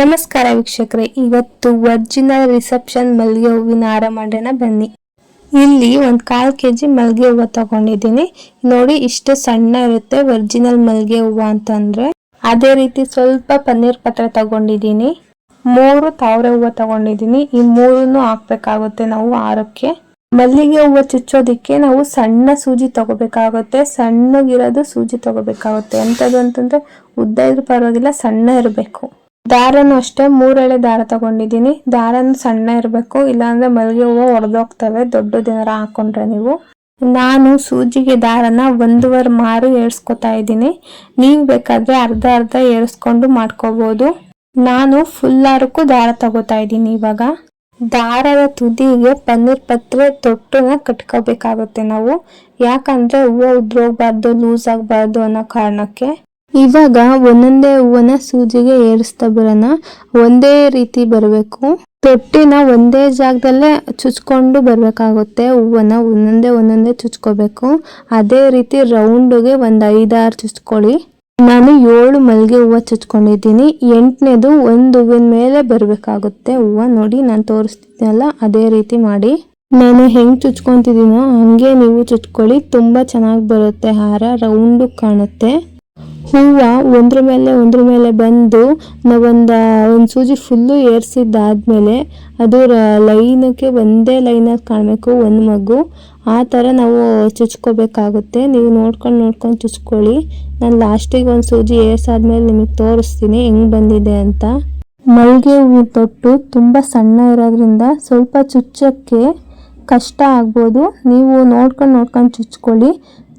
ನಮಸ್ಕಾರ ವೀಕ್ಷಕರೇ, ಇವತ್ತು ಒರಿಜಿನಲ್ ರಿಸೆಪ್ಷನ್ ಮಲ್ಲಿಗೆ ಹೂವಿನ ಹಾರ ಮಾಡೋಣ ಬನ್ನಿ. ಇಲ್ಲಿ ಒಂದು ಕಾಲು ಕೆ ಜಿ ಮಲ್ಲಿಗೆ ಹೂವು ತಗೊಂಡಿದ್ದೀನಿ. ನೋಡಿ, ಇಷ್ಟು ಸಣ್ಣ ಇರುತ್ತೆ ಒರಿಜಿನಲ್ ಮಲ್ಲಿಗೆ ಹೂವು ಅಂತಂದ್ರೆ. ಅದೇ ರೀತಿ ಸ್ವಲ್ಪ ಪನ್ನೀರ್ ಪತ್ರ ತಗೊಂಡಿದ್ದೀನಿ. ಮೂರು ತಾವರೆ ಹೂವು ತಗೊಂಡಿದ್ದೀನಿ. ಈ ಮೂರನ್ನು ಹಾಕ್ಬೇಕಾಗುತ್ತೆ ನಾವು ಆರಕ್ಕೆ. ಮಲ್ಲಿಗೆ ಹೂವು ಚುಚ್ಚೋದಿಕ್ಕೆ ನಾವು ಸಣ್ಣ ಸೂಜಿ ತಗೋಬೇಕಾಗುತ್ತೆ. ಸಣ್ಣಗಿರೋದು ಸೂಜಿ ತಗೋಬೇಕಾಗುತ್ತೆ. ಎಂಥದ್ದು ಅಂತಂದ್ರೆ ಉದ್ದ ಇದ್ರೂ ಪರವಾಗಿಲ್ಲ, ಸಣ್ಣ ಇರಬೇಕು. ದಾರನು ಅಷ್ಟೇ, ಮೂರೆಳೆ ದಾರ ತಗೊಂಡಿದ್ದೀನಿ. ದಾರನು ಸಣ್ಣ ಇರಬೇಕು, ಇಲ್ಲಾಂದ್ರೆ ಮಲ್ಲಿಗೆ ಹೂವು ಒಡೆದೋಗ್ತವೆ ದೊಡ್ಡದೇನಾರ ಹಾಕೊಂಡ್ರೆ ನೀವು. ನಾನು ಸೂಜಿಗೆ ದಾರನ ಒಂದೂವರೆ ಮಾರು ಏರ್ಸ್ಕೊತಾ ಇದ್ದೀನಿ. ನೀವು ಬೇಕಾದ್ರೆ ಅರ್ಧ ಅರ್ಧ ಏರಿಸ್ಕೊಂಡು ಮಾಡ್ಕೋಬಹುದು ನಾನು ಫುಲ್ ಆರಕ್ಕೂ ದಾರ ತಗೋತಾ ಇದ್ದೀನಿ ಇವಾಗ. ದಾರದ ತುದಿಗೆ ಪನ್ನೀರ್ ಪತ್ರೆ ತೊಟ್ಟನ ಕಟ್ಕೋಬೇಕಾಗುತ್ತೆ ನಾವು. ಯಾಕಂದ್ರೆ ಹೂವು ಉದ್ರೋಗ್ಬಾರ್ದು, ಲೂಸ್ ಆಗಬಾರ್ದು ಅನ್ನೋ ಕಾರಣಕ್ಕೆ. ಇವಾಗ ಒಂದೊಂದೇ ಹೂವನ್ನ ಸೂಜಿಗೆ ಏರಿಸ್ತಾ ಬರೋಣ. ಒಂದೇ ರೀತಿ ಬರಬೇಕು. ತೊಟ್ಟಿನ ಒಂದೇ ಜಾಗದಲ್ಲೇ ಚುಚ್ಕೊಂಡು ಬರಬೇಕಾಗುತ್ತೆ ಹೂವನ್ನ. ಒಂದೊಂದೇ ಒಂದೊಂದೇ ಚುಚ್ಕೋಬೇಕು. ಅದೇ ರೀತಿ ರೌಂಡ್ಗೆ ಒಂದು ಐದಾರು ಚುಚ್ಕೊಳ್ಳಿ. ನಾನು ಏಳು ಮಲ್ಲಿಗೆ ಹೂವು ಚುಚ್ಕೊಂಡಿದ್ದೀನಿ. ಎಂಟನೇದು ಒಂದು ಹೂವಿನ ಮೇಲೆ ಬರಬೇಕಾಗುತ್ತೆ ಹೂವು. ನೋಡಿ, ನಾನು ತೋರಿಸ್ತಿದ್ದೀನಲ್ಲ ಅದೇ ರೀತಿ ಮಾಡಿ. ನಾನು ಹೆಂಗೆ ಚುಚ್ಕೊತಿದ್ದೀನೋ ಹಂಗೆ ನೀವು ಚುಚ್ಕೊಳ್ಳಿ. ತುಂಬ ಚೆನ್ನಾಗಿ ಬರುತ್ತೆ ಹಾರ, ರೌಂಡು ಕಾಣುತ್ತೆ. ಹೂವು ಒಂದ್ರ ಮೇಲೆ ಒಂದ್ರ ಮೇಲೆ ಬಂದು ನಾವೊಂದು ಒಂದು ಸೂಜಿ ಫುಲ್ಲು ಏರ್ಸಿದ್ದಾದ್ಮೇಲೆ ಅದು ಲೈನಕ್ಕೆ ಒಂದೇ ಲೈನಾಗಿ ಕಾಣಬೇಕು, ಒಂದು ಮಗು. ಆ ಥರ ನಾವು ಚುಚ್ಕೋಬೇಕಾಗುತ್ತೆ. ನೀವು ನೋಡ್ಕೊಂಡು ನೋಡ್ಕೊಂಡು ಚುಚ್ಕೊಳ್ಳಿ. ನಾನು ಲಾಸ್ಟಿಗೆ ಒಂದು ಸೂಜಿ ಏರ್ಸಾದ್ಮೇಲೆ ನಿಮಗೆ ತೋರಿಸ್ತೀನಿ, ಹೆಂಗೆ ಬಂದಿದೆ ಅಂತ. ಮಲ್ಲಿಗೆ ಹೂವು ತೊಟ್ಟು ತುಂಬ ಸಣ್ಣ ಇರೋದ್ರಿಂದ ಸ್ವಲ್ಪ ಚುಚ್ಚಕ್ಕೆ ಕಷ್ಟ ಆಗ್ಬೋದು. ನೀವು ನೋಡ್ಕೊಂಡು ನೋಡ್ಕೊಂಡು ಚುಚ್ಕೊಳ್ಳಿ.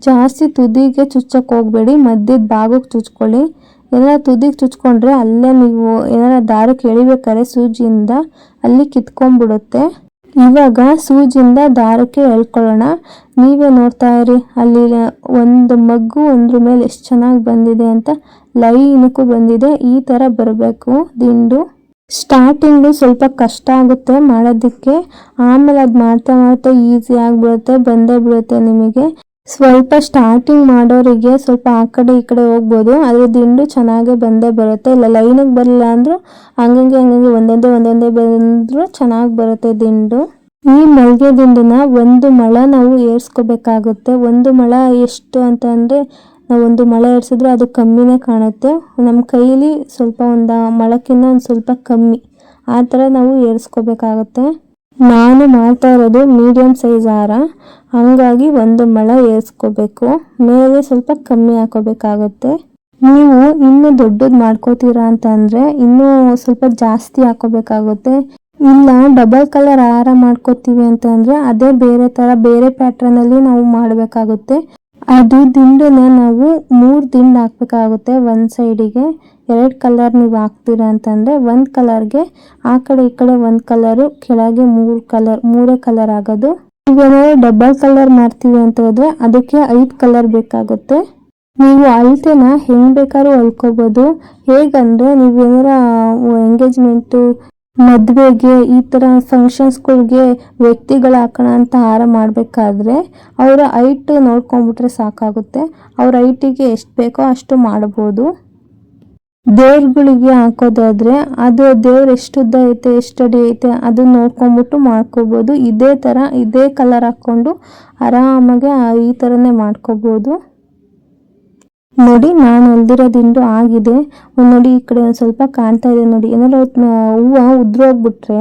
ಜಾಸ್ತಿ ತುದಿಗೆ ಚುಚ್ಚಕ್ಕೆ ಹೋಗಬೇಡಿ, ಮಧ್ಯದ ಭಾಗಕ್ಕೆ ಚುಚ್ಕೊಳ್ಳಿ. ಏನಾರ ತುದಿಗೆ ಚುಚ್ಕೊಂಡ್ರೆ ಅಲ್ಲೇ ನೀವು ಏನಾರ ದಾರಕ್ಕೆ ಎಳಿಬೇಕಾದ್ರೆ ಸೂಜಿಯಿಂದ ಅಲ್ಲಿ ಕಿತ್ಕೊಂಡ್ಬಿಡುತ್ತೆ. ಇವಾಗ ಸೂಜಿಯಿಂದ ದಾರಕ್ಕೆ ಎಳ್ಕೊಳ್ಳೋಣ. ನೀವೇ ನೋಡ್ತಾ ಇರಿ, ಅಲ್ಲಿ ಒಂದು ಮಗ್ಗು ಒಂದ್ರ ಮೇಲೆ ಎಷ್ಟು ಚೆನ್ನಾಗಿ ಬಂದಿದೆ ಅಂತ ಲೈನಕ್ಕೂ ಬಂದಿದೆ. ಈ ಥರ ಬರಬೇಕು ದಿಂಡು. ಸ್ಟಾರ್ಟಿಂಗು ಸ್ವಲ್ಪ ಕಷ್ಟ ಆಗುತ್ತೆ ಮಾಡೋದಕ್ಕೆ. ಆಮೇಲೆ ಅದು ಮಾಡ್ತಾ ಮಾಡ್ತಾ ಈಸಿ ಆಗಿಬಿಡುತ್ತೆ, ಬಂದೇ ಬಿಡುತ್ತೆ ನಿಮಗೆ. ಸ್ವಲ್ಪ ಸ್ಟಾರ್ಟಿಂಗ್ ಮಾಡೋರಿಗೆ ಸ್ವಲ್ಪ ಆ ಕಡೆ ಈ ಕಡೆ ಹೋಗ್ಬೋದು, ಆದರೆ ದಿಂಡು ಚೆನ್ನಾಗೇ ಬಂದೇ ಬರುತ್ತೆ. ಇಲ್ಲ ಲೈನಿಗೆ ಬರಲಿಲ್ಲ ಅಂದರೂ ಹಂಗಂಗೆ ಹಂಗಂಗೆ ಒಂದೊಂದೇ ಒಂದೊಂದೇ ಬಂದರೂ ಚೆನ್ನಾಗಿ ಬರುತ್ತೆ ದಿಂಡು. ಈ ಮಲ್ಗೆ ದಿಂಡನ್ನ ಒಂದು ಮಳ ನಾವು ಏರ್ಸ್ಕೋಬೇಕಾಗುತ್ತೆ. ಒಂದು ಮಳ ಎಷ್ಟು ಅಂತ ಅಂದರೆ ನಾವು ಒಂದು ಮಳ ಏರ್ಸಿದ್ರೆ ಅದು ಕಮ್ಮಿನೇ ಕಾಣುತ್ತೆ. ನಮ್ಮ ಕೈಲಿ ಸ್ವಲ್ಪ ಒಂದು ಮಳಕ್ಕಿಂತ ಒಂದು ಸ್ವಲ್ಪ ಕಮ್ಮಿ. ಆ ಥರ ನಾವು ಏರ್ಸ್ಕೋಬೇಕಾಗತ್ತೆ. ನಾನು ಮಾಡ್ತಾ ಇರೋದು ಮೀಡಿಯಮ್ ಸೈಜ್ ಹಾರ. ಹಂಗಾಗಿ ಒಂದು ಮಳ ಏರಿಸ್ಕೋಬೇಕು. ಮೇಲೆ ಸ್ವಲ್ಪ ಕಮ್ಮಿ ಹಾಕೋಬೇಕಾಗುತ್ತೆ. ನೀವು ಇನ್ನೂ ದೊಡ್ಡದು ಮಾಡ್ಕೋತೀರಾ ಅಂತ ಅಂದರೆ ಇನ್ನೂ ಸ್ವಲ್ಪ ಜಾಸ್ತಿ ಹಾಕೋಬೇಕಾಗುತ್ತೆ. ಇಲ್ಲ ಡಬಲ್ ಕಲರ್ ಹಾರ ಮಾಡ್ಕೋತೀವಿ ಅಂತ ಅಂದರೆ ಅದೇ ಬೇರೆ ಥರ ಬೇರೆ ಪ್ಯಾಟ್ರನಲ್ಲಿ ನಾವು ಮಾಡಬೇಕಾಗುತ್ತೆ. ಅದು ದಿಂಡನ್ನು ನಾವು ಮೂರು ದಿಂಡು ಹಾಕ್ಬೇಕಾಗುತ್ತೆ ಒಂದು ಸೈಡಿಗೆ ಎರಡು ಕಲರ್ ನೀವು ಹಾಕ್ತೀರಾ ಅಂತಂದರೆ ಒಂದು ಕಲರ್ಗೆ ಆ ಕಡೆ ಈ ಕಡೆ ಒಂದು ಕಲರು ಕೆಳಗೆ ಮೂರು ಕಲರ್ ಮೂರೇ ಕಲರ್ ಆಗೋದು. ಈಗ ಡಬಲ್ ಕಲರ್ ಮಾಡ್ತೀವಿ ಅಂತ ಹೋದ್ರೆ ಅದಕ್ಕೆ ಐದು ಕಲರ್ ಬೇಕಾಗುತ್ತೆ. ನೀವು ಅಳತೆನ ಹೆಂಗೆ ಬೇಕಾದ್ರೂ ಹೊಲ್ಕೋಬೋದು ಹೇಗಂದ್ರೆ ನೀವು ಏನಾರ ಎಂಗೇಜ್ಮೆಂಟು ಮದುವೆಗೆ ಈ ಥರ ಫಂಕ್ಷನ್ಸ್ಗಳಿಗೆ ವ್ಯಕ್ತಿಗಳು ಹಾಕೋಣ ಅಂತ ಹಾರ ಮಾಡಬೇಕಾದ್ರೆ ಅವರ ಹೈಟ್ ನೋಡ್ಕೊಂಡ್ಬಿಟ್ರೆ ಸಾಕಾಗುತ್ತೆ. ಅವ್ರ ಹೈಟಿಗೆ ಎಷ್ಟು ಬೇಕೋ ಅಷ್ಟು ಮಾಡ್ಬೋದು. ದೇವ್ರುಗಳಿಗೆ ಹಾಕೋದಾದ್ರೆ ಅದು ದೇವ್ರು ಎಷ್ಟು ಉದ್ದ ಐತೆ ಎಷ್ಟು ಅಡಿ ಐತೆ ಅದನ್ನ ನೋಡ್ಕೊಂಬಿಟ್ಟು ಮಾಡ್ಕೋಬೋದು. ಇದೇ ಥರ ಇದೇ ಕಲರ್ ಹಾಕ್ಕೊಂಡು ಆರಾಮಾಗೆ ಈ ಥರನೇ ಮಾಡ್ಕೋಬೋದು. ನೋಡಿ, ನಾನು ಹೊಲ್ದಿರೋ ದಿಂಡು ಆಗಿದೆ. ನೋಡಿ ಈ ಕಡೆ ಒಂದು ಸ್ವಲ್ಪ ಕಾಣ್ತಾ ಇದೆ ನೋಡಿ. ಏನಾದ್ರು ಹೂವು ಉದ್ರೋಗ್ಬಿಟ್ರೆ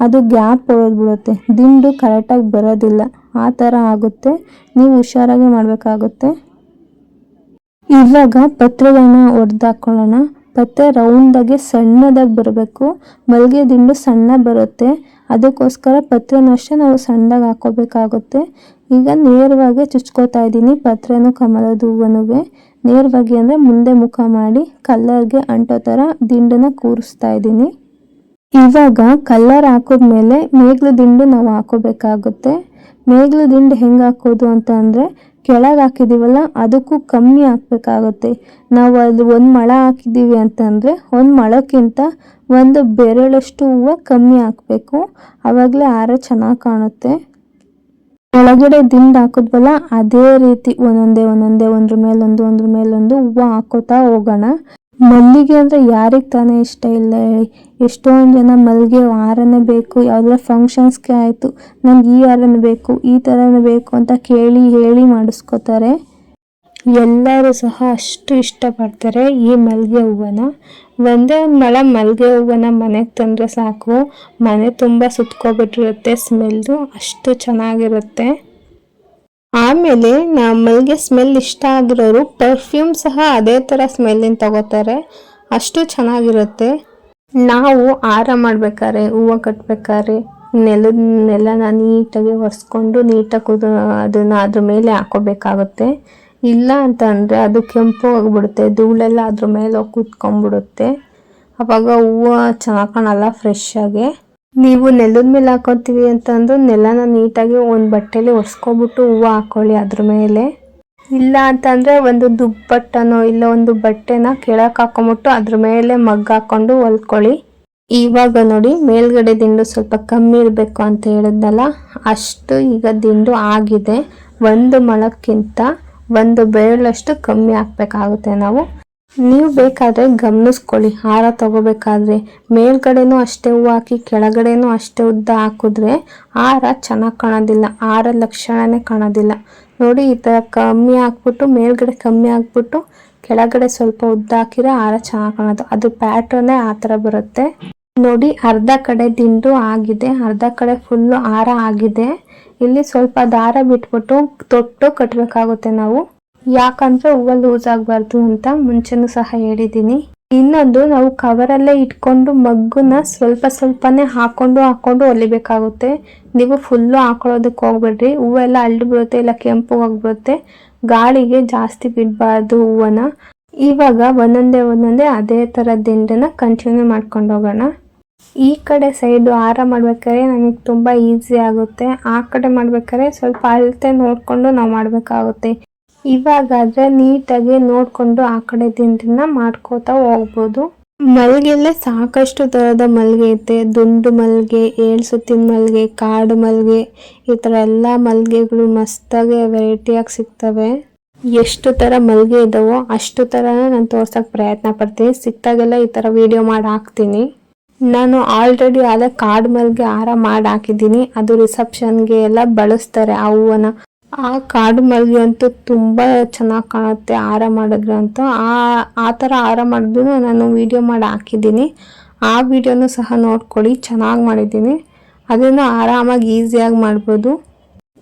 ಅದು ಗ್ಯಾಪ್ ಹೊಡೆದ್ಬಿಡುತ್ತೆ. ದಿಂಡು ಕರೆಕ್ಟಾಗಿ ಬರೋದಿಲ್ಲ. ಆ ಥರ ಆಗುತ್ತೆ. ನೀವು ಹುಷಾರಾಗಿ ಮಾಡಬೇಕಾಗುತ್ತೆ. ಇವಾಗ ಪತ್ರಗಳನ್ನ ಹೊಡೆದಾಕೊಳ್ಳೋಣ. ಪತ್ತೆ ರೌಂಡಾಗಿ ಸಣ್ಣದಾಗಿ ಬರಬೇಕು. ಮಲ್ಲಿಗೆ ದಿಂಡು ಸಣ್ಣ ಬರುತ್ತೆ. ಅದಕ್ಕೋಸ್ಕರ ಪತ್ರೆನೂ ಅಷ್ಟೇ ನಾವು ಸಣ್ಣದಾಗಿ ಹಾಕೋಬೇಕಾಗುತ್ತೆ. ಈಗ ನೇರವಾಗಿ ಚುಚ್ಕೋತಾ ಇದ್ದೀನಿ ಪತ್ರೆನೂ, ಕಮಲದ ಹೂವನುವೆ ನೇರವಾಗಿ ಅಂದರೆ ಮುಂದೆ ಮುಖ ಮಾಡಿ ಕಲ್ಲರ್ಗೆ ಅಂಟೋ ಥರ ದಿಂಡನ್ನ ಕೂರಿಸ್ತಾ ಇದ್ದೀನಿ. ಇವಾಗ ಕಲ್ಲರ್ ಹಾಕಿದ್ಮೇಲೆ ಮೇಗ್ಲು ದಿಂಡು ನಾವು ಹಾಕೋಬೇಕಾಗುತ್ತೆ. ಮೇಗ್ಲು ದಿಂಡು ಹೆಂಗೆ ಹಾಕೋದು ಅಂತ ಅಂದರೆ ಕೆಳಗೆ ಹಾಕಿದ್ದೀವಲ್ಲ ಅದಕ್ಕೂ ಕಮ್ಮಿ ಹಾಕ್ಬೇಕಾಗುತ್ತೆ. ನಾವು ಅದು ಒಂದು ಮೊಳ ಹಾಕಿದ್ದೀವಿ ಅಂತಂದರೆ, ಒಂದು ಮೊಳಕ್ಕಿಂತ ಒಂದು ಬೆರಳಷ್ಟು ಹೂವು ಕಮ್ಮಿ ಹಾಕಬೇಕು. ಆವಾಗಲೇ ಹಾರ ಚೆನ್ನಾಗಿ ಕಾಣುತ್ತೆ. ಒಳಗಡೆ ದಿಂಡು ಹಾಕಿದ್ವಲ್ಲ, ಅದೇ ರೀತಿ ಒಂದೊಂದೇ ಒಂದೊಂದೇ, ಒಂದ್ರ ಮೇಲೊಂದು ಒಂದ್ರ ಮೇಲೊಂದು ಹೂವು ಹಾಕೋತಾ ಹೋಗೋಣ. ಮಲ್ಲಿಗೆ ಅಂದರೆ ಯಾರಿಗೆ ತಾನೇ ಇಷ್ಟ ಇಲ್ಲ ಹೇಳಿ. ಎಷ್ಟೊಂದು ಜನ ಮಲ್ಲಿಗೆ ಹಾರನೇ ಬೇಕು, ಯಾವುದಾದ್ರು ಫಂಕ್ಷನ್ಸ್ಗೆ ಆಯಿತು, ನಂಗೆ ಈ ಹಾರನೇ ಬೇಕು, ಈ ಥರನೇ ಬೇಕು ಅಂತ ಕೇಳಿ ಹೇಳಿ ಮಾಡಿಸ್ಕೋತಾರೆ. ಎಲ್ಲರೂ ಸಹ ಅಷ್ಟು ಇಷ್ಟಪಡ್ತಾರೆ ಈ ಮಲ್ಲಿಗೆ ಹೂವನ ಒಂದೇ ಒಂದು ಮಳ ಮಲ್ಲಿಗೆ ಹೂವನ ಮನೆಗೆ ತಂದರೆ ಸಾಕು. ಮನೆ ತುಂಬ ಸುತ್ಕೊಬಿಟ್ಟಿರುತ್ತೆ ಸ್ಮೆಲ್ಲು ಅಷ್ಟು ಚೆನ್ನಾಗಿರುತ್ತೆ. ಆಮೇಲೆ ನಮ್ಮಲ್ಲಿಗೆ ಮಲ್ಲಿಗೆ ಸ್ಮೆಲ್ ಇಷ್ಟ ಆಗಿರೋರು ಪರ್ಫ್ಯೂಮ್ ಸಹ ಅದೇ ಥರ ಸ್ಮೆಲ್ಲಿನ ತಗೋತಾರೆ. ಅಷ್ಟು ಚೆನ್ನಾಗಿರುತ್ತೆ. ನಾವು ಆರ ಮಾಡ್ಬೇಕಾದ್ರೆ, ಹೂವು ಕಟ್ಬೇಕಾದ್ರೆ, ನೆಲದ ನೆಲನ ನೀಟಾಗಿ ಒರೆಸ್ಕೊಂಡು ನೀಟಾಗಿ ಅದನ್ನು ಅದ್ರ ಮೇಲೆ ಹಾಕೋಬೇಕಾಗುತ್ತೆ. ಇಲ್ಲ ಅಂತ ಅಂದರೆ ಅದು ಕೆಂಪು ಆಗಿಬಿಡುತ್ತೆ. ಧೂಳೆಲ್ಲ ಅದ್ರ ಮೇಲೆ ಹೋಗಿ ಕೂತ್ಕೊಂಡ್ಬಿಡುತ್ತೆ. ಅವಾಗ ಹೂವು ಚೆನ್ನಾಗಿ ಕಾಣಲ್ಲ ಫ್ರೆಶ್ ನೀವು ನೆಲದ ಮೇಲೆ ಹಾಕೊತೀವಿ ಅಂತಂದು ನೆಲನ ನೀಟಾಗಿ ಒಂದು ಬಟ್ಟೆಲಿ ಒರೆಸ್ಕೊಬಿಟ್ಟು ಹೂವು ಹಾಕೊಳ್ಳಿ ಅದ್ರ ಮೇಲೆ. ಇಲ್ಲ ಅಂತಂದರೆ ಒಂದು ದುಪ್ಪಟ್ಟನೋ ಇಲ್ಲ ಒಂದು ಬಟ್ಟೆನ ಕೆಳಕ್ಕೆ ಹಾಕೊಂಬಿಟ್ಟು ಅದ್ರ ಮೇಲೆ ಮಗ್ಗ ಹಾಕೊಂಡು ಹೊಲ್ಕೊಳ್ಳಿ. ಇವಾಗ ನೋಡಿ ಮೇಲ್ಗಡೆ ದಿಂಡು ಸ್ವಲ್ಪ ಕಮ್ಮಿ ಇರಬೇಕು ಅಂತ ಹೇಳಿದ್ನಲ್ಲ, ಅಷ್ಟು ಈಗ ದಿಂಡು ಆಗಿದೆ. ಒಂದು ಮೊಳಕ್ಕಿಂತ ಒಂದು ಬೆರಳಷ್ಟು ಕಮ್ಮಿ ಹಾಕ್ಬೇಕಾಗುತ್ತೆ ನಾವು. ನೀವು ಬೇಕಾದರೆ ಗಮನಿಸ್ಕೊಳ್ಳಿ. ಹಾರ ತಗೋಬೇಕಾದ್ರೆ ಮೇಲ್ಗಡೆನೂ ಅಷ್ಟೇ ಹೂವು ಹಾಕಿ, ಕೆಳಗಡೆನೂ ಅಷ್ಟೇ ಉದ್ದ ಹಾಕಿದ್ರೆ ಹಾರ ಚೆನ್ನಾಗಿ ಕಾಣೋದಿಲ್ಲ. ಹಾರ ಲಕ್ಷಣನೇ ಕಾಣೋದಿಲ್ಲ. ನೋಡಿ, ಈ ಥರ ಕಮ್ಮಿ ಹಾಕ್ಬಿಟ್ಟು, ಮೇಲ್ಗಡೆ ಕಮ್ಮಿ ಹಾಕ್ಬಿಟ್ಟು, ಕೆಳಗಡೆ ಸ್ವಲ್ಪ ಉದ್ದ ಹಾಕಿದ್ರೆ ಹಾರ ಚೆನ್ನಾಗಿ ಕಾಣೋದು. ಅದು ಪ್ಯಾಟ್ರನ್ನೇ ಆ ಥರ ಬರುತ್ತೆ. ನೋಡಿ, ಅರ್ಧ ಕಡೆ ದಿಂಡು ಆಗಿದೆ. ಅರ್ಧ ಕಡೆ ಫುಲ್ಲು ಹಾರ ಆಗಿದೆ. ಇಲ್ಲಿ ಸ್ವಲ್ಪ ದಾರ ಬಿಟ್ಬಿಟ್ಟು, ತೊಟ್ಟು ಕಟ್ಟಬೇಕಾಗುತ್ತೆ ನಾವು. ಯಾಕಂದ್ರೆ ಹೂವು ಲೂಸ್ ಆಗಬಾರ್ದು ಅಂತ ಮುಂಚೆನೂ ಸಹ ಹೇಳಿದ್ದೀನಿ. ಇನ್ನೊಂದು, ನಾವು ಕವರಲ್ಲೇ ಇಟ್ಕೊಂಡು ಮಗ್ಗುನ ಸ್ವಲ್ಪ ಸ್ವಲ್ಪನೇ ಹಾಕೊಂಡು ಹಾಕೊಂಡು ಹೊಲಿಬೇಕಾಗುತ್ತೆ. ನೀವು ಫುಲ್ಲು ಹಾಕೊಳ್ಳೋದಕ್ಕೆ ಹೋಗ್ಬೇಡ್ರಿ. ಹೂವೆಲ್ಲ ಅಳ್ಳು ಬರುತ್ತೆ ಇಲ್ಲ ಕೆಂಪು ಹೋಗ್ಬಿಡುತ್ತೆ ಗಾಳಿಗೆ ಜಾಸ್ತಿ ಬಿಡಬಾರ್ದು ಹೂವನ್ನ. ಇವಾಗ ಒಂದೊಂದೇ ಒಂದೊಂದೇ ಅದೇ ಥರ ದಿಂಡನ್ನ ಕಂಟಿನ್ಯೂ ಮಾಡ್ಕೊಂಡು ಹೋಗೋಣ. ಈ ಕಡೆ ಸೈಡು ಹಾರ ಮಾಡ್ಬೇಕಾದ್ರೆ ನಮಗೆ ತುಂಬ ಈಸಿ ಆಗುತ್ತೆ. ಆ ಕಡೆ ಮಾಡ್ಬೇಕಾದ್ರೆ ಸ್ವಲ್ಪ ಅಳತೆ ನೋಡಿಕೊಂಡು ನಾವು ಮಾಡಬೇಕಾಗುತ್ತೆ. ಇವಾಗಾದ್ರೆ ನೀಟಾಗಿ ನೋಡಿಕೊಂಡು ಆ ಕಡೆ ದಿಂಡನ್ನ ಮಾಡ್ಕೋತಾ ಹೋಗ್ಬೋದು. ಮಲ್ಲಿಗೆಲ್ಲ ಸಾಕಷ್ಟು ಥರದ ಮಲ್ಲಿಗೆ ಐತೆ ದುಂಡು ಮಲ್ಲಿಗೆ ಏಳು ಸುತ್ತಿನ ಮಲ್ಲಿಗೆ ಕಾಡು ಮಲ್ಲಿಗೆ ಈ ಥರ ಎಲ್ಲ ಮಲ್ಲಿಗೆಗಳು ಮಸ್ತಾಗಿ ವೆರೈಟಿಯಾಗಿ ಸಿಗ್ತವೆ. ಎಷ್ಟು ಥರ ಮಲ್ಲಿಗೆ ಇದಾವೋ ಅಷ್ಟು ಥರನ ನಾನು ತೋರ್ಸೋಕೆ ಪ್ರಯತ್ನ ಪಡ್ತೀನಿ. ಸಿಕ್ತಾಗೆಲ್ಲ ಈ ಥರ ವಿಡಿಯೋ ಮಾಡಿ ಹಾಕ್ತೀನಿ. ನಾನು ಆಲ್ರೆಡಿ ಅದೇ ಕಾಡು ಮಲ್ಲಿಗೆ ಹಾರ ಮಾಡಿ ಹಾಕಿದ್ದೀನಿ. ಅದು ರಿಸೆಪ್ಷನ್ಗೆ ಎಲ್ಲ ಬಳಸ್ತಾರೆ. ಆ ಹೂವನ್ನ ಆ ಕಾಡು ಮಲ್ಲಿಗೆ ಅಂತೂ ತುಂಬ ಚೆನ್ನಾಗಿ ಕಾಣುತ್ತೆ ಹಾರ ಮಾಡಿದ್ರೆ ಅಂತೂ. ಆ ಆ ಥರ ಹಾರ ಮಾಡಿದ್ರು ನಾನು ವಿಡಿಯೋ ಮಾಡಿ ಹಾಕಿದ್ದೀನಿ. ಆ ವಿಡಿಯೋನು ಸಹ ನೋಡ್ಕೊಳ್ಳಿ, ಚೆನ್ನಾಗಿ ಮಾಡಿದ್ದೀನಿ. ಅದನ್ನು ಆರಾಮಾಗಿ ಈಸಿಯಾಗಿ ಮಾಡ್ಬೋದು.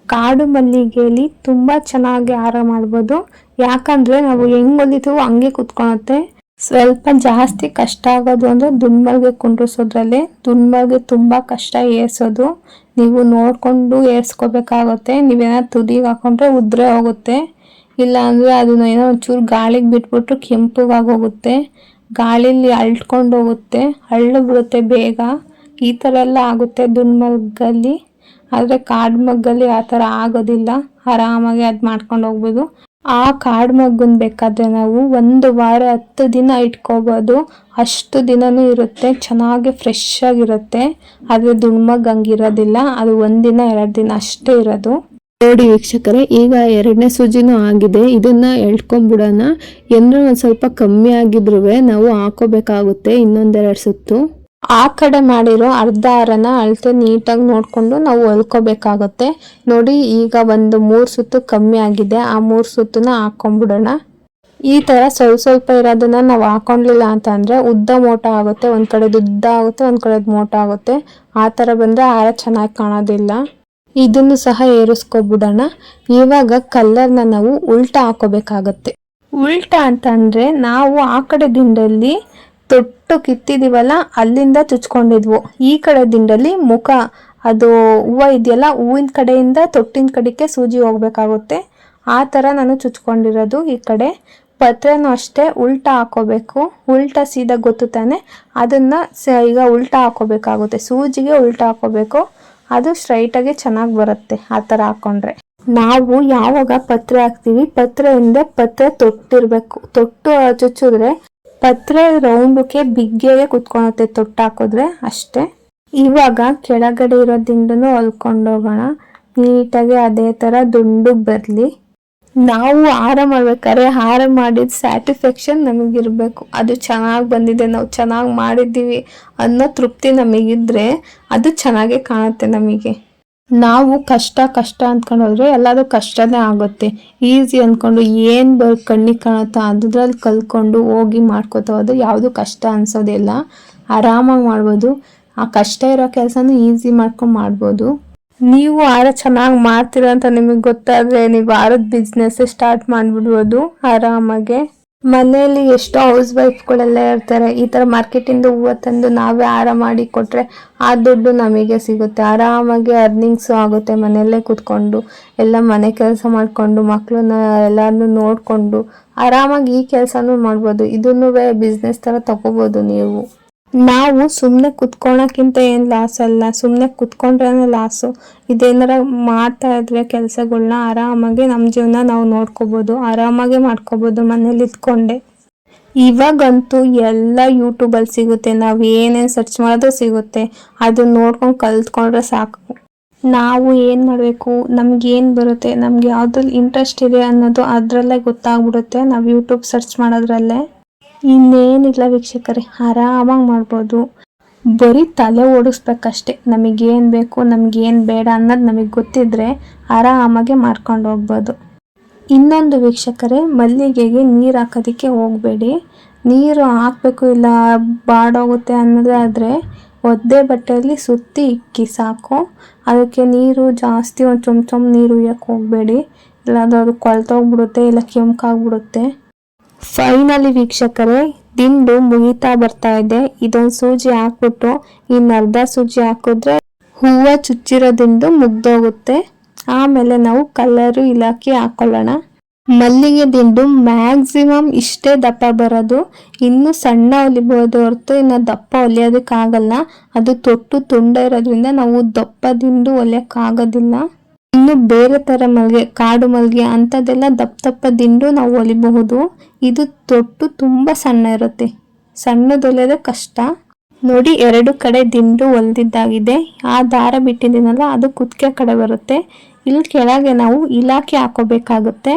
ಕಾಡು ಮಲ್ಲಿಗೆಯಲ್ಲಿ ತುಂಬ ಚೆನ್ನಾಗಿ ಹಾರ ಮಾಡ್ಬೋದು. ಯಾಕಂದರೆ ನಾವು ಹೆಂಗೆ ಹೊಲಿತೀವೋ ಹಂಗೆ ಕುತ್ಕೊಳತ್ತೆ. ಸ್ವಲ್ಪ ಜಾಸ್ತಿ ಕಷ್ಟ ಆಗೋದು ಅಂದರೆ ದುಂಡ್ಮಲ್ಗೆ ಕುಂಡ್ರಿಸೋದ್ರಲ್ಲಿ. ದುಂಡ್ಮಲ್ಗೆ ತುಂಬ ಕಷ್ಟ ಏರ್ಸೋದು. ನೀವು ನೋಡಿಕೊಂಡು ಏರ್ಸ್ಕೋಬೇಕಾಗುತ್ತೆ. ನೀವೇನಾದ್ರು ತುದಿಗೆ ಹಾಕೊಂಡ್ರೆ ಉದ್ರೆ ಹೋಗುತ್ತೆ. ಇಲ್ಲ ಅಂದರೆ ಅದನ್ನ ಏನೋ ಒಂಚೂರು ಗಾಳಿಗೆ ಬಿಟ್ಬಿಟ್ಟು ಕೆಂಪಗಾಗಿ ಹೋಗುತ್ತೆ ಗಾಳೀಲಿ ಅಳ್ಕೊಂಡು ಹೋಗುತ್ತೆ. ಅಳ್ಳು ಬಿಡುತ್ತೆ ಬೇಗ. ಈ ಥರ ಎಲ್ಲ ಆಗುತ್ತೆ ದುಂಡ್ಮಲ್ಗಲ್ಲಿ ಆದರೆ ಕಾಡು ಮಗ್ಗಲ್ಲಿ ಆ ಥರ ಆಗೋದಿಲ್ಲ. ಆರಾಮಾಗಿ ಅದು ಮಾಡ್ಕೊಂಡು ಹೋಗ್ಬೋದು. ಆ ಕಾಡು ಮಗ್ಗುನ್ ಬೇಕಾದರೆ ನಾವು ಒಂದು ವಾರ ಹತ್ತು ದಿನ ಇಟ್ಕೋಬೋದು. ಅಷ್ಟು ದಿನನೂ ಇರುತ್ತೆ, ಚೆನ್ನಾಗಿ ಫ್ರೆಶ್ ಆಗಿರುತ್ತೆ. ಆದರೆ ದುಣ್ಮಗ್ ಹಂಗಿರೋದಿಲ್ಲ, ಅದು ಒಂದಿನ ಎರಡು ದಿನ ಅಷ್ಟೇ ಇರೋದು. ನೋಡಿ ವೀಕ್ಷಕರೇ, ಈಗ ಎರಡನೇ ಸೂಜಿನೂ ಆಗಿದೆ. ಇದನ್ನ ಎಳ್ಕೊಂಬಿಡೋಣ. ಏನೋ ಒಂದು ಸ್ವಲ್ಪ ಕಮ್ಮಿ ಆಗಿದ್ರೂ ನಾವು ಹಾಕೋಬೇಕಾಗುತ್ತೆ ಇನ್ನೊಂದೆರಡು ಸುತ್ತು. ಆ ಕಡೆ ಮಾಡಿರೋ ಅರ್ಧ ಹಾರನ ಅಳತೆ ನೀಟಾಗಿ ನೋಡಿಕೊಂಡು ನಾವು ಹೊಲ್ಕೋಬೇಕಾಗುತ್ತೆ. ನೋಡಿ, ಈಗ ಒಂದು ಮೂರು ಸುತ್ತು ಕಮ್ಮಿ ಆಗಿದೆ. ಆ ಮೂರು ಸುತ್ತನ್ನ ಹಾಕೊಂಡ್ಬಿಡೋಣ ಈ ಥರ ಸ್ವಲ್ಪ ಸ್ವಲ್ಪ ಇರೋದನ್ನ ನಾವು ಹಾಕೊಂಡಿಲ್ಲ ಅಂತಂದರೆ ಉದ್ದ ಮೋಟ ಆಗುತ್ತೆ, ಒಂದು ಕಡೆದು ಉದ್ದ ಆಗುತ್ತೆ, ಒಂದು ಕಡೆದು ಮೋಟ ಆಗುತ್ತೆ. ಆ ಥರ ಬಂದರೆ ಹಾರ ಚೆನ್ನಾಗಿ ಕಾಣೋದಿಲ್ಲ. ಇದನ್ನು ಸಹ ಏರಿಸ್ಕೊಬಿಡೋಣ. ಇವಾಗ ಕಲ್ಲರ್ನ ನಾವು ಉಲ್ಟಾ ಹಾಕೋಬೇಕಾಗತ್ತೆ. ಉಲ್ಟಾ ಅಂತಂದರೆ ನಾವು ಆ ಕಡೆ ದಿಂಡಲ್ಲಿ ತೊಟ್ಟು ಕಿತ್ತಿದೀವಲ್ಲ, ಅಲ್ಲಿಂದ ಚುಚ್ಕೊಂಡಿದ್ವು. ಈ ಕಡೆ ದಿಂಡಲ್ಲಿ ಮುಖ, ಅದು ಹೂವು ಇದೆಯಲ್ಲ, ಹೂವಿನ ಕಡೆಯಿಂದ ತೊಟ್ಟಿನ ಕಡೆಗೆ ಸೂಜಿ ಹೋಗ್ಬೇಕಾಗುತ್ತೆ. ಆ ಥರ ನಾನು ಚುಚ್ಕೊಂಡಿರೋದು ಈ ಕಡೆ. ಪತ್ರೆನೂ ಅಷ್ಟೇ ಉಲ್ಟಾ ಹಾಕೋಬೇಕು. ಉಲ್ಟಾ ಸೀದಾ ಗೊತ್ತು ತಾನೆ? ಅದನ್ನು ಸ, ಈಗ ಉಲ್ಟಾ ಹಾಕೋಬೇಕಾಗುತ್ತೆ. ಸೂಜಿಗೆ ಉಲ್ಟಾ ಹಾಕೋಬೇಕು. ಅದು ಸ್ಟ್ರೈಟಾಗಿ ಚೆನ್ನಾಗಿ ಬರುತ್ತೆ ಆ ಥರ ಹಾಕ್ಕೊಂಡ್ರೆ ನಾವು ಯಾವಾಗ ಪತ್ರೆ ಹಾಕ್ತೀವಿ ಪತ್ರೆಯಿಂದ ಪತ್ರೆ ತೊಟ್ಟಿರಬೇಕು. ತೊಟ್ಟು ಚುಚ್ಚಿದ್ರೆ ಪತ್ರೆ ರೌಂಡಕ್ಕೆ ಬಿಗ್ಗೆಗೆ ಕುತ್ಕೊಳತ್ತೆ ತೊಟ್ಟು ಹಾಕಿದ್ರೆ ಅಷ್ಟೇ. ಇವಾಗ ಕೆಳಗಡೆ ಇರೋ ದಿಂಡನ್ನು ಹೊಲ್ಕೊಂಡು ಹೋಗೋಣ ನೀಟಾಗಿ ಅದೇ ಥರ ದುಂಡು ಬರಲಿ. ನಾವು ಹಾರ ಮಾಡ್ಬೇಕಾದ್ರೆ ಹಾರ ಮಾಡಿದ ಸ್ಯಾಟಿಸ್ಫ್ಯಾಕ್ಷನ್ ನಮಗಿರಬೇಕು. ಅದು ಚೆನ್ನಾಗಿ ಬಂದಿದೆ, ನಾವು ಚೆನ್ನಾಗಿ ಮಾಡಿದ್ದೀವಿ ಅನ್ನೋ ತೃಪ್ತಿ ನಮಗಿದ್ರೆ ಅದು ಚೆನ್ನಾಗೇ ಕಾಣುತ್ತೆ ನಮಗೆ. ನಾವು ಕಷ್ಟ ಕಷ್ಟ ಅಂದ್ಕೊಂಡು ಹೋದ್ರೆ ಎಲ್ಲದೂ ಕಷ್ಟನೇ ಆಗುತ್ತೆ. ಈಸಿ ಅಂದ್ಕೊಂಡು ಏನು ಬರ್ ಕಣ್ಣಿಗೆ ಕಾಣುತ್ತಾ ಅದ್ರಲ್ಲಿ ಕಲ್ತ್ಕೊಂಡು ಹೋಗಿ ಮಾಡ್ಕೋತಾ ಹೋದ್ರೆ ಯಾವುದು ಕಷ್ಟ ಅನ್ಸೋದಿಲ್ಲ. ಆರಾಮಾಗಿ ಮಾಡ್ಬೋದು. ಆ ಕಷ್ಟ ಇರೋ ಕೆಲಸನೂ ಈಸಿ ಮಾಡ್ಕೊಂಡು ಮಾಡ್ಬೋದು. ನೀವು ಆರ ಚೆನ್ನಾಗಿ ಮಾಡ್ತೀರ ಅಂತ ನಿಮಗೆ ಗೊತ್ತಾದ್ರೆ ನೀವು ಆರದ ಬಿಸ್ನೆಸ್ ಸ್ಟಾರ್ಟ್ ಮಾಡಿಬಿಡ್ಬೋದು. ಆರಾಮಾಗೆ. ಮನೆಯಲ್ಲಿ ಎಷ್ಟೋ ಹೌಸ್ ವೈಫ್ಗಳೆಲ್ಲ ಇರ್ತಾರೆ, ಈ ಥರ ಮಾರ್ಕೆಟಿಂದ ಹೂವು ತಂದು ನಾವೇ ಹಾರ ಮಾಡಿ ಕೊಟ್ಟರೆ ಆ ದುಡ್ಡು ನಮಗೆ ಸಿಗುತ್ತೆ. ಆರಾಮಾಗಿ ಅರ್ನಿಂಗ್ಸು ಆಗುತ್ತೆ ಮನೆಯಲ್ಲೇ ಕೂತ್ಕೊಂಡು, ಎಲ್ಲ ಮನೆ ಕೆಲಸ ಮಾಡಿಕೊಂಡು ಮಕ್ಕಳನ್ನ ಎಲ್ಲರನ್ನೂ ನೋಡಿಕೊಂಡು ಆರಾಮಾಗಿ ಈ ಕೆಲಸನೂ ಮಾಡ್ಬೋದು. ಇದನ್ನೂ ಬಿಸ್ನೆಸ್ ಥರ ತಗೋಬೋದು ನೀವು. ನಾವು ಸುಮ್ಮನೆ ಕುತ್ಕೊಳಕ್ಕಿಂತ ಏನು ಲಾಸ್ ಅಲ್ಲ. ಸುಮ್ಮನೆ ಕುತ್ಕೊಂಡ್ರೇ ಲಾಸು ಇದೇನಾರ ಮಾಡ್ತಾ ಇದ್ರೆ ಕೆಲಸಗಳನ್ನ ಆರಾಮಾಗಿ ನಮ್ಮ ಜೀವನ ನಾವು ನೋಡ್ಕೋಬೋದು. ಆರಾಮಾಗೆ ಮಾಡ್ಕೋಬೋದು ಮನೇಲಿ ಇದ್ಕೊಂಡೆ. ಇವಾಗಂತೂ ಎಲ್ಲ ಯೂಟ್ಯೂಬಲ್ಲಿ ಸಿಗುತ್ತೆ. ನಾವು ಏನೇನು ಸರ್ಚ್ ಮಾಡೋದು ಸಿಗುತ್ತೆ. ಅದನ್ನ ನೋಡ್ಕೊಂಡು ಕಲ್ತ್ಕೊಂಡ್ರೆ ಸಾಕು. ನಾವು ಏನು ಮಾಡಬೇಕು? ನಮ್ಗೆ ಏನು ಬರುತ್ತೆ? ನಮ್ಗೆ ಯಾವುದ್ರಲ್ಲಿ ಇಂಟ್ರೆಸ್ಟ್ ಇದೆ ಅನ್ನೋದು ಅದರಲ್ಲೇ ಗೊತ್ತಾಗ್ಬಿಡುತ್ತೆ. ನಾವು ಯೂಟ್ಯೂಬ್ ಸರ್ಚ್ ಮಾಡೋದ್ರಲ್ಲೇ. ಇನ್ನೇನಿಲ್ಲ ವೀಕ್ಷಕರೇ, ಆರಾಮಾಗಿ ಮಾಡ್ಬೋದು. ಬರೀ ತಲೆ ಓಡಿಸ್ಬೇಕಷ್ಟೆ. ನಮಗೇನು ಬೇಕು, ನಮಗೇನು ಬೇಡ ಅನ್ನೋದು ನಮಗೆ ಗೊತ್ತಿದ್ರೆ ಆರಾಮಾಗೆ ಮಾಡ್ಕೊಂಡು ಹೋಗ್ಬೋದು. ಇನ್ನೊಂದು ವೀಕ್ಷಕರೇ, ಮಲ್ಲಿಗೆಗೆ ನೀರು ಹಾಕೋದಕ್ಕೆ ಹೋಗಬೇಡಿ. ನೀರು ಹಾಕಬೇಕು ಇಲ್ಲ ಬಾಡೋಗುತ್ತೆ ಅನ್ನೋದಾದರೆ ಒದ್ದೆ ಬಟ್ಟೆಯಲ್ಲಿ ಸುತ್ತಿ ಇಕ್ಕಿ ಸಾಕು. ಅದಕ್ಕೆ ನೀರು ಜಾಸ್ತಿ ಒಂದು ಚೊಮ್ ಚೊಮ್ ನೀರು ಉಯ್ಯಕ್ಕೆ ಹೋಗಬೇಡಿ. ಇಲ್ಲಾಂದ್ರೆ ಅದು ಕೊಳ್ತೋಗ್ಬಿಡುತ್ತೆ ಇಲ್ಲ ಕೆಂಪಾಗ್ಬಿಡುತ್ತೆ ಫೈನಲಿ ವೀಕ್ಷಕರೇ, ದಿಂಡು ಮುಗಿತಾ ಬರ್ತಾ ಇದೆ. ಇದೊಂದು ಸೂಜಿ ಹಾಕ್ಬಿಟ್ಟು ಇನ್ನು ಅರ್ಧ ಸೂಜಿ ಹಾಕಿದ್ರೆ ಹೂವು ಚುಚ್ಚಿರೋದಿಂದು ಮುಗ್ದೋಗುತ್ತೆ. ಆಮೇಲೆ ನಾವು ಕಲರು ಇಲಾಖೆ ಹಾಕೊಳ್ಳೋಣ. ಮಲ್ಲಿಗೆ ದಿಂಡು ಮ್ಯಾಕ್ಸಿಮಮ್ ಇಷ್ಟೇ ದಪ್ಪ ಬರೋದು. ಇನ್ನು ಸಣ್ಣ ಹೊಲಿಬೋದು ಹೊರತು ಇನ್ನು ದಪ್ಪ ಹೊಲಿಯೋದಕ್ಕಾಗಲ್ಲ. ಅದು ತೊಟ್ಟು ತುಂಡ ಇರೋದ್ರಿಂದ ನಾವು ದಪ್ಪ ದಿಂಡು ಹೊಲಿಯೋಕ್ಕಾಗೋದಿಲ್ಲ. ಇನ್ನು ಬೇರೆ ತರ ಮಲ್ಗೆ, ಕಾಡು ಮಲ್ಗೆ ಅಂಥದ್ದೆಲ್ಲ ದಪ್ಪ ದಪ್ಪ ದಿಂಡು ನಾವು ಹೊಲಿಬಹುದು ಇದು ತೊಟ್ಟು ತುಂಬ ಸಣ್ಣ ಇರುತ್ತೆ. ಸಣ್ಣದು ಕಷ್ಟ. ನೋಡಿ, ಎರಡು ಕಡೆ ದಿಂಡು ಹೊಲ್ದಿದ್ದಾಗಿದೆ ಆ ದಾರ ಬಿಟ್ಟಿದ್ದೀನಲ್ಲ ಅದು ಕುತ್ತಿಗೆ ಕಡೆ ಬರುತ್ತೆ. ಇಲ್ಲಿ ಕೆಳಗೆ ನಾವು ಇಲಾಖೆ ಹಾಕೋಬೇಕಾಗುತ್ತೆ.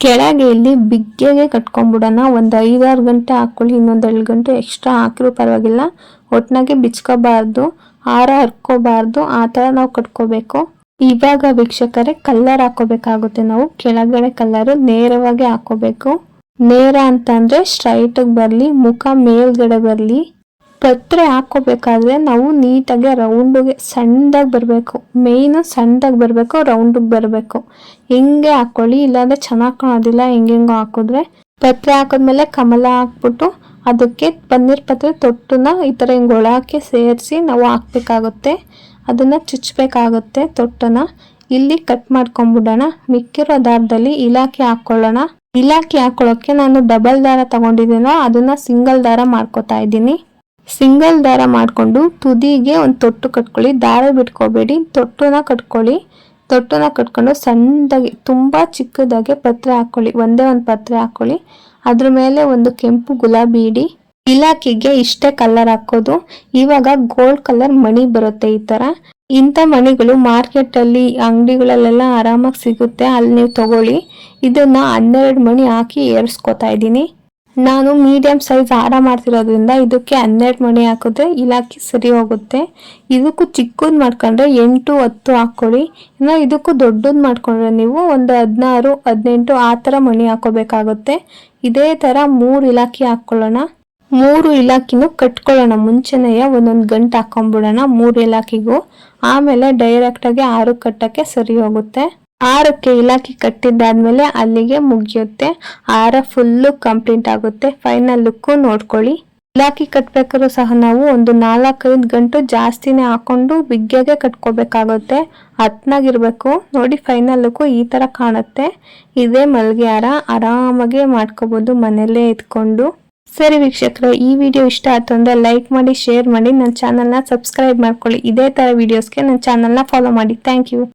ಕೆಳಗೆ ಇಲ್ಲಿ ಬಿಗ್ಗೆಗೆ ಕಟ್ಕೊಂಡ್ಬಿಡೋಣ. ಒಂದು ಐದಾರು ಗಂಟೆ ಹಾಕ್ಕೊಳ್ಳಿ, ಇನ್ನೊಂದು ಎರಡು ಗಂಟೆ ಎಕ್ಸ್ಟ್ರಾ ಹಾಕಿರೂ ಪರವಾಗಿಲ್ಲ. ಒಟ್ಟಿನಾಗೆ ಬಿಚ್ಕೋಬಾರ್ದು, ಹಾರ ಹರ್ಕೋಬಾರ್ದು. ಆ ಥರ ನಾವು ಕಟ್ಕೋಬೇಕು. ಇವಾಗ ವೀಕ್ಷಕರೇ ಕಲ್ಲರ್ ಹಾಕೋಬೇಕಾಗುತ್ತೆ ನಾವು. ಕೆಳಗಡೆ ಕಲ್ಲರ್ ನೇರವಾಗಿ ಹಾಕೋಬೇಕು. ನೇರ ಅಂತಂದ್ರೆ ಸ್ಟ್ರೈಟ್ ಬರಲಿ, ಮುಖ ಮೇಲ್ಗಡೆ ಬರಲಿ. ಪತ್ರೆ ಹಾಕೋಬೇಕಾದ್ರೆ ನಾವು ನೀಟಾಗಿ ರೌಂಡ್ಗೆ ಸಣ್ಣದಾಗಿ ಬರಬೇಕು. ಮೇಯ್ನು ಸಣ್ಣದಾಗಿ ಬರಬೇಕು ರೌಂಡಿಗೆ ಬರಬೇಕು. ಹಿಂಗೆ ಹಾಕೊಳ್ಳಿ, ಇಲ್ಲಾಂದ್ರೆ ಚೆನ್ನಾಗಿ ಕಾಣೋದಿಲ್ಲ ಹೆಂಗೆಂಗೋ ಹಾಕಿದ್ರೆ. ಪತ್ರೆ ಹಾಕಿದ್ಮೇಲೆ ಕಮಲ ಹಾಕ್ಬಿಟ್ಟು ಅದಕ್ಕೆ ಪನ್ನೀರ್ ಪತ್ರೆ ತೊಟ್ಟನ್ನ ಈ ಥರ ಹಿಂಗೆ ಒಳಕ್ಕೆ ಸೇರಿಸಿ ನಾವು ಹಾಕ್ಬೇಕಾಗುತ್ತೆ. ಅದನ್ನು ಚುಚ್ಚಬೇಕಾಗುತ್ತೆ ತೊಟ್ಟನ ಇಲ್ಲಿ ಕಟ್ ಮಾಡ್ಕೊಂಡ್ಬಿಡೋಣ ಮಿಕ್ಕಿರೋ ದಾರದಲ್ಲಿ ಇಲಾಖೆ ಹಾಕೊಳ್ಳೋಣ. ಇಲಾಖೆ ಹಾಕೊಳ್ಳೋಕ್ಕೆ ನಾನು ಡಬಲ್ ದಾರ ತಗೊಂಡಿದ್ದೀನೋ ಅದನ್ನು ಸಿಂಗಲ್ ದಾರ ಮಾಡ್ಕೋತಾ ಇದ್ದೀನಿ. ಸಿಂಗಲ್ ದಾರ ಮಾಡಿಕೊಂಡು ತುದಿಗೆ ಒಂದು ತೊಟ್ಟು ಕಟ್ಕೊಳ್ಳಿ. ದಾರ ಬಿಟ್ಕೋಬೇಡಿ. ತೊಟ್ಟನ್ನ ಕಟ್ಕೊಳ್ಳಿ. ತೊಟ್ಟನ್ನು ಕಟ್ಕೊಂಡು ಸಣ್ಣದಾಗಿ, ತುಂಬ ಚಿಕ್ಕದಾಗಿ ಪತ್ರೆ ಹಾಕೊಳ್ಳಿ. ಒಂದೇ ಒಂದು ಪತ್ರೆ ಹಾಕೊಳ್ಳಿ. ಅದ್ರ ಮೇಲೆ ಒಂದು ಕೆಂಪು ಗುಲಾಬಿ ಇಡಿ. ಇಲಾಖೆಗೆ ಇಷ್ಟೇ ಕಲರ್ ಹಾಕೋದು. ಇವಾಗ ಗೋಲ್ಡ್ ಕಲರ್ ಮಣಿ ಬರುತ್ತೆ ಈ ತರ. ಇಂಥ ಮಣಿಗಳು ಮಾರ್ಕೆಟ್ ಅಲ್ಲಿ ಅಂಗಡಿಗಳಲ್ಲೆಲ್ಲ ಆರಾಮಾಗಿ ಸಿಗುತ್ತೆ. ಅಲ್ಲಿ ನೀವು ತಗೊಳ್ಳಿ. ಇದನ್ನ ಹನ್ನೆರಡು ಮಣಿ ಹಾಕಿ ಏರ್ಸ್ಕೊತಾ ಇದ್ದೀನಿ. ನಾನು ಮೀಡಿಯಂ ಸೈಜ್ ಹಾರ ಮಾಡ್ತಿರೋದ್ರಿಂದ ಇದಕ್ಕೆ ಹನ್ನೆರಡು ಮಣಿ ಹಾಕಿದ್ರೆ ಇಲಾಖೆ ಸರಿ ಹೋಗುತ್ತೆ. ಇದಕ್ಕೂ ಚಿಕ್ಕದ್ ಮಾಡ್ಕೊಂಡ್ರೆ ಎಂಟು, ಹತ್ತು ಹಾಕೊಳ್ಳಿ ಇನ್ನು ಇದಕ್ಕೂ ದೊಡ್ಡದ್ ಮಾಡ್ಕೊಂಡ್ರೆ ನೀವು ಒಂದು ಹದಿನಾರು, ಹದಿನೆಂಟು ಆ ಥರ ಮಣಿ ಹಾಕೋಬೇಕಾಗುತ್ತೆ. ಇದೇ ಥರ ಮೂರು ಇಲಾಖೆ ಹಾಕ್ಕೊಳ್ಳೋಣ. ಮೂರು ಇಲಾಖೆನೂ ಕಟ್ಕೊಳ್ಳೋಣ. ಮುಂಚೆನೆಯ ಒಂದೊಂದು ಗಂಟು ಹಾಕೊಂಡ್ಬಿಡೋಣ ಮೂರು ಇಲಾಖೆಗೂ. ಆಮೇಲೆ ಡೈರೆಕ್ಟಾಗಿ ಆರು ಕಟ್ಟಕ್ಕೆ ಸರಿ ಹೋಗುತ್ತೆ. ಆರಕ್ಕೆ ಇಲಾಖೆ ಕಟ್ಟಿದ್ದಾದ್ಮೇಲೆ ಅಲ್ಲಿಗೆ ಮುಗಿಯುತ್ತೆ. ಆರ ಫುಲ್ಲು ಕಂಪ್ಲೀಟ್ ಆಗುತ್ತೆ. ಫೈನಲ್ ಲುಕ್ಕು ನೋಡ್ಕೊಳ್ಳಿ. ಇಲಾಖೆ ಕಟ್ಬೇಕಾದ್ರೂ ಸಹ ನಾವು ಒಂದು ನಾಲ್ಕೈದು ಗಂಟು ಜಾಸ್ತಿನೇ ಹಾಕೊಂಡು ಬಿಗ್ಗೆಗೆ ಕಟ್ಕೋಬೇಕಾಗುತ್ತೆ. ಹತ್ನಾಗಿರ್ಬೇಕು. ನೋಡಿ ಫೈನಲ್ ಲುಕ್ಕು ಈ ತರ ಕಾಣುತ್ತೆ. ಇದೇ ಮಲ್ಗೆ ಹಾರ. ಆರಾಮಾಗೆ ಮಾಡ್ಕೋಬಹುದು ಮನೆಯಲ್ಲೇ ಇದ್ಕೊಂಡು. ಸರಿ ವೀಕ್ಷಕರು, ಈ ವಿಡಿಯೋ ಇಷ್ಟ ಆಯ್ತು ಅಂದರೆ ಲೈಕ್ ಮಾಡಿ ಶೇರ್ ಮಾಡಿ, ನನ್ನ ಚಾನಲ್ನ ಸಬ್ಸ್ಕ್ರೈಬ್ ಮಾಡ್ಕೊಳ್ಳಿ. ಇದೇ ಥರ ವೀಡಿಯೋಸ್ಗೆ ನನ್ನ ಚಾನಲ್ನ ಫಾಲೋ ಮಾಡಿ. Thank you